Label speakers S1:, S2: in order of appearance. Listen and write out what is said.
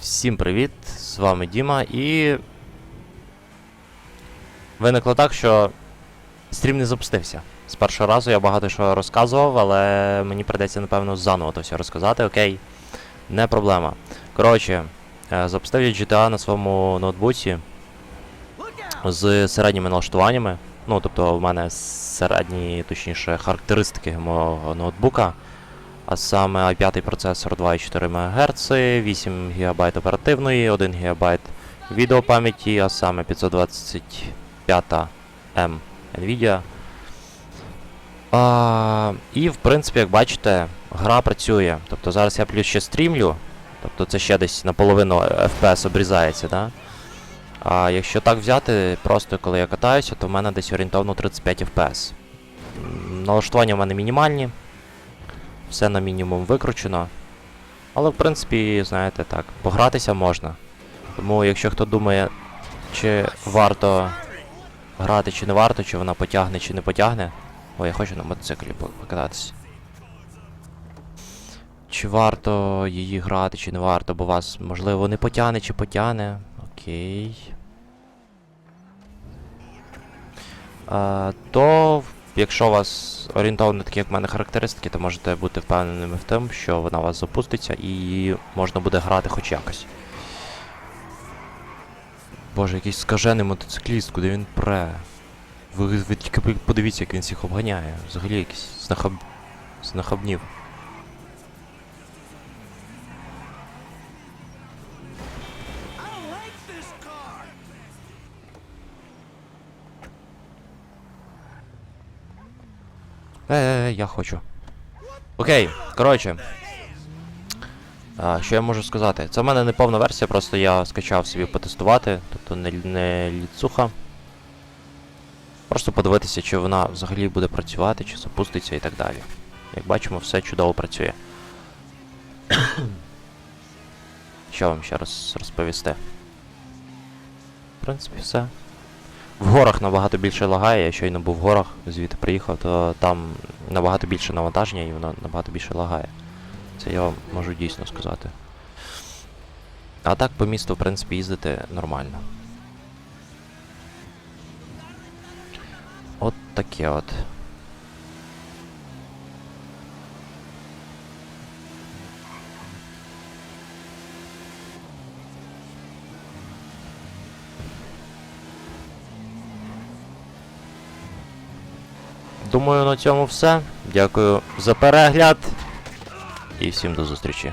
S1: Всім привіт! З вами Діма і. Виникло так, що стрім не запустився. З першого разу я багато що розказував, але мені прийдеться, напевно, заново то все розказати, окей. Не проблема. Коротше, е, запустив я GTA на своєму ноутбуці з середніми налаштуваннями. Ну, тобто, в мене середні, точніше, характеристики мого ноутбука. А саме i5 процесор 2,4 МГц, 8 ГБ оперативної, 1 ГБ відеопам'яті, а саме 525 М Nvidia. А, і в принципі, як бачите, гра працює. Тобто зараз я плюс ще стрімлю. Тобто це ще десь наполовину FPS обрізається, да? А якщо так взяти, просто коли я катаюся, то в мене десь орієнтовно 35 FPS. Налаштування в мене мінімальні. Все на мінімум викручено. Але в принципі, знаєте, так, погратися можна. Тому якщо хто думає, чи варто грати, чи не варто, чи вона потягне, чи не потягне. О, я хочу на мотоциклі покататися. Чи варто її грати, чи не варто, бо вас, можливо, не потягне, чи потягне. Окей. А, то, якщо у вас орієнтовно такі, як в мене характеристики, то можете бути впевненими в тому, що вона у вас запуститься і можна буде грати хоч якось. Боже, якийсь скажений мотоцикліст, куди він пре. Ви, ви тільки подивіться, як він всіх обганяє. Взагалі якийсь знахаб... знахабнів. Е, я хочу. Окей, коротше. А, що я можу сказати? Це в мене не повна версія, просто я скачав собі потестувати, тобто не, не ліцуха. Просто подивитися, чи вона взагалі буде працювати, чи запуститься і так далі. Як бачимо, все чудово працює. Що вам ще раз розповісти? В принципі, все. В горах набагато більше лагає, я щойно був в горах, звідти приїхав, то там набагато більше навантаження і воно набагато більше лагає. Це я вам можу дійсно сказати. А так по місту, в принципі, їздити нормально. От таке от. Думаю, на цьому все. Дякую за перегляд. І всім до зустрічі.